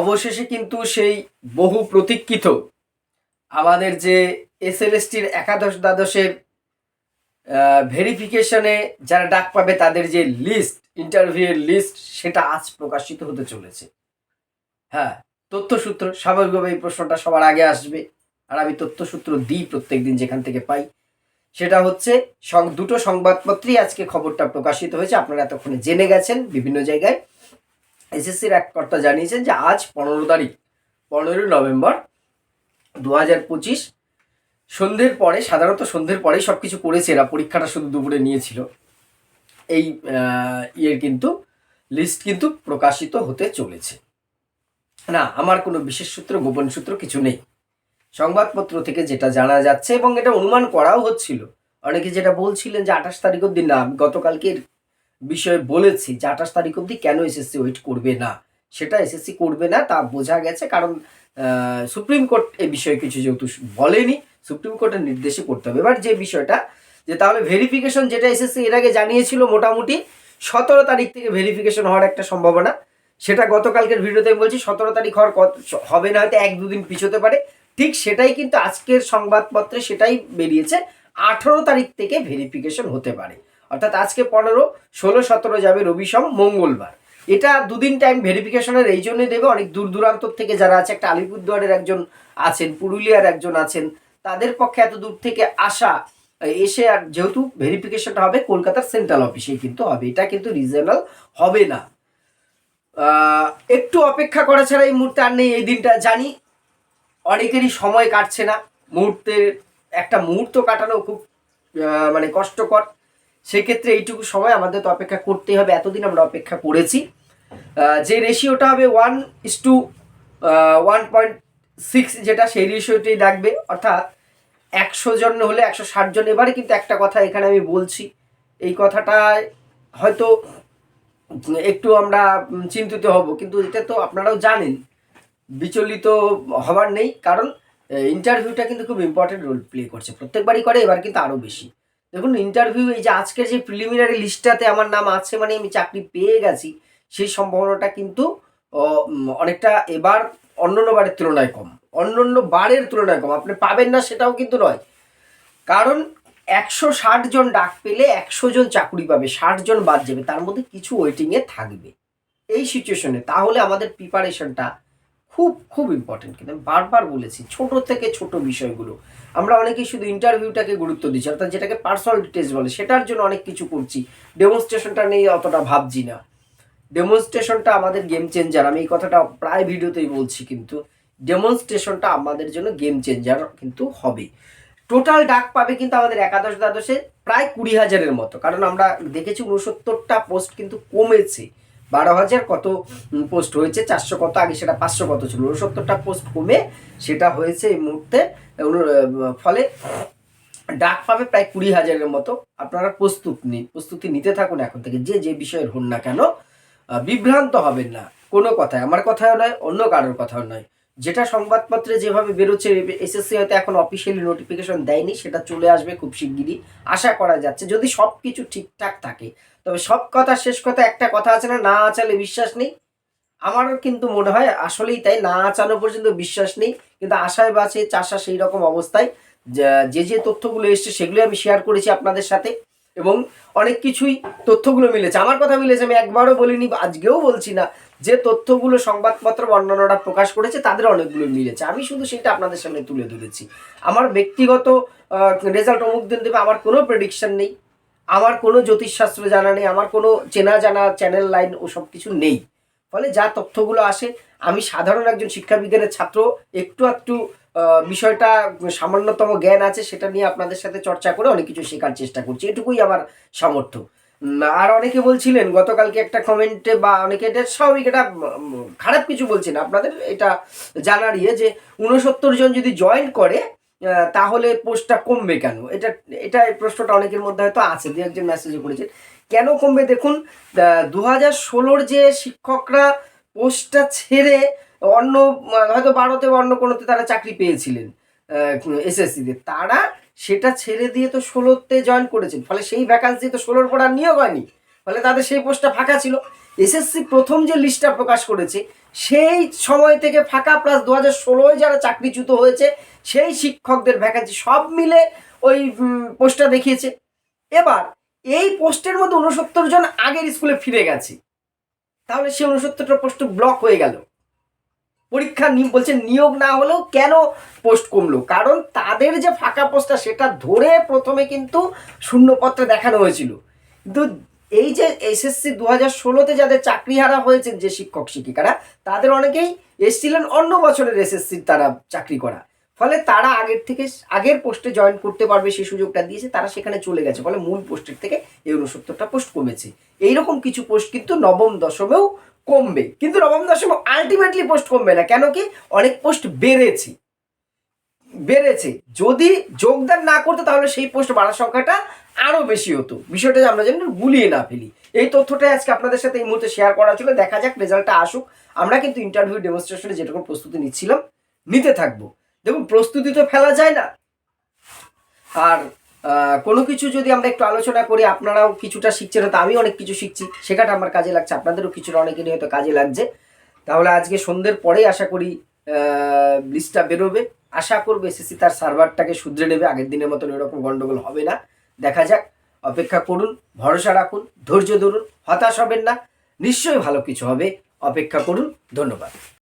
অবশেষে কিন্তু সেই বহু প্রতীক্ষিত আমাদের যে এসএলএসটির একাদশ দ্বাদশের ভেরিফিকেশনে যারা ডাক পাবে তাদের যে লিস্ট ইন্টারভিউয়ের লিস্ট সেটা আজ প্রকাশিত হতে চলেছে। হ্যাঁ তথ্যসূত্র, স্বাভাবিকভাবে এই প্রশ্নটা সবার আগে আসবে। আর আমি তথ্যসূত্র দিই প্রত্যেক দিন যেখান থেকে পাই। সেটা হচ্ছে দুটো সংবাদপত্রেই আজকে খবরটা প্রকাশিত হয়েছে। আপনারা এতক্ষণে জেনে গেছেন বিভিন্ন জায়গায়। এসএসসির এক কর্তা জানিয়েছেন যে আজ পনেরো তারিখ, পনেরোই নভেম্বর দু হাজার পঁচিশ। সন্ধ্যের পরে, সাধারণত সন্ধ্যের পরেই সব কিছু করেছে এরা, পরীক্ষাটা শুধু দুপুরে নিয়েছিল। এই ইয়ের কিন্তু, লিস্ট কিন্তু প্রকাশিত হতে চলেছে। না, আমার কোনো বিশেষ সূত্র, গোপন সূত্র কিছু নেই। সংবাদপত্র থেকে যেটা জানা যাচ্ছে এবং এটা অনুমান করাও হচ্ছিল। অনেকে যেটা বলছিলেন যে আঠাশ তারিখ অব্দি না আমি গতকালকের বিষয়ে বলেছি যে আঠাশ তারিখ অব্দি কেন এসএসসি ওয়েট করবে না? সেটা এসএসসি করবে না, তা বোঝা গেছে কারণ সুপ্রিম কোর্ট এই বিষয়ে কিছু যেহেতু বলেনি সুপ্রিম কোর্টের নির্দেশে করতে হবে। এবার যে বিষয়টা, যে তাহলে ভেরিফিকেশন যেটা এসএসসি এর আগে জানিয়েছিল মোটামুটি, সতেরো তারিখ থেকে ভেরিফিকেশন হওয়ার একটা সম্ভাবনা। সেটা গতকালকের ভিডিওতে আমি বলছি, সতেরো তারিখ হওয়ার কত, হবে না, হয়তো এক দুদিন পিছোতে পারে। ঠিক সেটাই কিন্তু আজকের সংবাদপত্রে সেটাই বেরিয়েছে, আঠেরো তারিখ থেকে ভেরিফিকেশন হতে পারে। অর্থাৎ আজকে পনেরো, ষোলো, সতেরো যাবে রবি সম, মঙ্গলবার। এটা দুদিন টাইম ভেরিফিকেশনের এই জন্যই দেবে অনেক দূর দূরান্ত থেকে যারা আছে, একটা আলিপুরদুয়ারের একজন আছেন, পুরুলিয়ার একজন আছেন, তাদের পক্ষে এত দূর থেকে আসা, এসে আর যেহেতু ভেরিফিকেশনটা হবে, কলকাতার সেন্ট্রাল অফিসেই কিন্তু হবে। এটা কিন্তু রিজনাল হবে না। একটু অপেক্ষা করা ছাড়া এই মুহূর্তে আর নেই, এই দিনটা জানি। অনেকেরই সময় কাটছে না। মুহূর্তে, একটা মুহূর্ত কাটানো খুব মানে কষ্টকর। সেক্ষেত্রে এইটুকু সময় আমাদের তো অপেক্ষা করতেই হবে। এতদিন আমরা অপেক্ষা করেছি। যে রেশিওটা হবে one is to one point six যেটা সেই রেশিওটাই রাখবে অর্থাৎ একশো জন হলে একশো ষাট জন। এবারে কিন্তু একটা কথা এখানে আমি বলছি। এই কথাটা হয়তো একটু আমরা চিন্তিত হব। কিন্তু এটা তো আপনারাও জানেন। বিচলিত হবার নেই। কারণ ইন্টারভিউটা কিন্তু খুব ইম্পর্টেন্ট রোল প্লে করছে। প্রত্যেকবারই করে, এবার কিন্তু আরও বেশি। দেখুন ইন্টারভিউ এই যে আজকের যে প্রিলিমিনারি লিস্টটাতে আমার নাম আছে মানে আমি চাকরি পেয়ে গেছি, সেই সম্ভাবনাটা কিন্তু অনেকটা এবার অন্যান্য বারের তুলনায় কম। অন্যান্য বারের তুলনায় কম। আপনি পাবেন না সেটাও কিন্তু নয়। কারণ একশো ষাট জন ডাক পেলে একশো জন চাকরি পাবে, ষাট জন বাদ যাবে, তার মধ্যে কিছু ওয়েটিংয়ে থাকবে। এই সিচুয়েশনে তাহলে আমাদের প্রিপারেশনটা খুব খুব ইম্পর্টেন্ট কিন্তু আমি বারবার বলেছি, ছোট থেকে ছোট বিষয়গুলো। আমরা অনেকেই শুধু ইন্টারভিউটাকে গুরুত্ব দিচ্ছি, অর্থাৎ যেটাকে পার্সোনাল টেস্ট বলে, সেটার জন্য অনেক কিছু করছি। ডেমনস্ট্রেশনটা নিয়ে অতটা ভাবছি না। ডেমনস্ট্রেশনটা আমাদের গেম চেঞ্জার আমি এই কথাটা প্রায় ভিডিওতেই বলছি কিন্তু ডেমনস্ট্রেশনটা আমাদের জন্য গেম চেঞ্জার কিন্তু হবে। টোটাল ডাক পাবে কিন্তু আমাদের একাদশ দ্বাদশে প্রায় কুড়ি হাজারের মতো, কারণ আমরা দেখেছি উনসত্তরটা পোস্ট কিন্তু কমেছে। বারো হাজার কত পোস্ট হয়েছে, চারশো কত, আগে সেটা পাঁচশো কত ছিল? উনসত্তরটা পোস্ট কমে সেটা হয়েছে এই মুহূর্তে ফলে ডাক পাবে প্রায় কুড়ি হাজারের মতো। আপনারা প্রস্তুত নিন প্রস্তুতি নিতে থাকুন এখন থেকে, যে যে বিষয়ের হন না কেন বিভ্রান্ত হবেন না। কোনো কথায়, আমার কথাও নয়, অন্য কারোর কথাও নয়। যেটা সংবাদপত্রে যেভাবে বেরোচ্ছে, এসএসসি হয়তো এখন অফিসিয়ালি নোটিফিকেশন দেয়নি, সেটা চলে আসবে খুব শিগগিরই। আশা করা যাচ্ছে, যদি সব কিছু ঠিকঠাক থাকে। তবে সব কথা, শেষ কথা, একটা কথা আছে না না আচালে বিশ্বাস নেই। আমারও কিন্তু মনে হয় আসলেই তাই, না আচানো পর্যন্ত বিশ্বাস নেই। কিন্তু আশায় বাঁচে, চাষা সেই রকম অবস্থায়, যে যে তথ্যগুলো এসছে সেগুলো আমি শেয়ার করেছি আপনাদের সাথে। এবং অনেক কিছুই তথ্যগুলো মিলেছে। আমার কথা মিলেছে, আমি একবারও বলিনি আজকেও বলছি না যে তথ্যগুলো সংবাদপত্র বর্ণনাটা প্রকাশ করেছে, তাদের অনেকগুলো মিলেছে। আমি শুধু সেটা আপনাদের সামনে তুলে ধরেছি। আমার ব্যক্তিগত রেজাল্ট অমুক দিন দেবে, আমার কোনো প্রেডিকশন নেই। আমার কোনো জ্যোতিষশাস্ত্র জানা নেই, আমার কোনো চেনা জানা চ্যানেল লাইন ওসব কিছু নেই। ফলে যা তথ্যগুলো আসে, আমি সাধারণ একজন শিক্ষাবিজ্ঞানের ছাত্র, একটু একটু বিষয়টা সামান্যতম জ্ঞান আছে, সেটা নিয়ে আপনাদের সাথে চর্চা করে অনেক কিছু শেখার চেষ্টা করছি। এটুকুই আমার সামর্থ্য। আর অনেকে বলছিলেন, গতকালকে একটা কমেন্টে বা অনেকে এটা স্বাভাবিক, এটা খারাপ কিছু বলছি না। আপনাদের এটা জানার ইয়ে যে উনসত্তর জন যদি জয়েন করে তাহলে পোস্টটা কমবে কেন? এটা এটা প্রশ্নটা অনেকের মধ্যে হয়তো আছে দু একজন মেসেজে করেছেন কেন কমবে? দেখুন দু হাজার ষোলোর যে শিক্ষকরা পোস্টটা ছেড়ে অন্য হয়তো বারোতে বা অন্য কোনোতে তারা চাকরি পেয়েছিলেন এসএসসিতে। তারা সেটা ছেড়ে দিয়ে তো ষোলোতে জয়েন করেছেন। ফলে সেই ভ্যাকান্সি তো ষোলোর পর আর নিয়োগ হয়নি। ফলে তাদের সেই পোস্টটা ফাঁকা ছিল। এসএসসি প্রথম যে লিস্টটা প্রকাশ করেছে, সেই সময় থেকে ফাঁকা প্লাস দু হাজার ষোলোয় যারা চাকরিচ্যুত হয়েছে, সেই শিক্ষকদের ভ্যাকান্সি সব মিলে ওই পোস্টটা দেখিয়েছে। এবার এই পোস্টের মধ্যে উনসত্তর জন আগের স্কুলে ফিরে গেছে। তাহলে সে উনসত্তরটা পোস্ট ব্লক হয়ে গেল। পরীক্ষা বলছে নিয়োগ না হলেও কেন পোস্ট কমলো? কারণ তাদের যে ফাঁকা পোস্টটা সেটা ধরে প্রথমে কিন্তু শূন্যপত্রে দেখানো হয়েছিল। কিন্তু এই যে এসএসসি দু হাজার ষোলোতে যাদের চাকরিহারা হয়েছেন যে শিক্ষক শিক্ষিকারা তাদের অনেকেই এসছিলেন অন্য বছরের এসএসসির তারা চাকরি করা। ফলে তারা আগের থেকে, আগের পোস্টে জয়েন করতে পারবে সেই সুযোগটা দিয়েছে, তারা সেখানে চলে গেছে। ফলে মূল পোস্টের থেকে এই উনসত্তরটা পোস্ট কমেছে। এইরকম কিছু পোস্ট কিন্তু নবম দশমেও কমবে। কিন্তু নবম দশমে আলটিমেটলি পোস্ট কমবে না। কেন কি? অনেক পোস্ট বেড়েছে। বেড়েছে। যদি যোগদান না করতো, তাহলে সেই পোস্ট বাড়ার সংখ্যাটা আরও বেশি হতো। বিষয়টা আমরা যেন গুলিয়ে না ফেলি। এই তথ্যটাই আজকে আপনাদের সাথে এই মুহূর্তে শেয়ার করা ছিল। দেখা যাক রেজাল্টটা আসুক। আমরা কিন্তু ইন্টারভিউ ডেমনস্ট্রেশনে যেরকম প্রস্তুতি নিচ্ছিলাম, নিতে থাকব। দেখুন, প্রস্তুতি তো ফেলা যায় না। আর কোনো কিছু যদি আমরা একটু আলোচনা করি, আপনারাও কিছুটা শিখছেন, হয়তো আমি অনেক কিছু শিখছি শেখাটা আমার কাজে লাগছে, আপনাদেরও কিছুটা অনেকেরই হয়তো কাজে লাগছে। তাহলে আজকে সন্ধ্যের পরেই আশা করি লিস্টটা বেরোবে। আশা করব এসএসসি তার সার্ভারটাকে শুধরে নেবে, আগের দিনের মতন এরকম গণ্ডগোল হবে না। দেখা যাক, অপেক্ষা করুন, ভরসা রাখুন, ধৈর্য ধরুন, হতাশ হবেন না, নিশ্চয়ই ভালো কিছু হবে। অপেক্ষা করুন, ধন্যবাদ।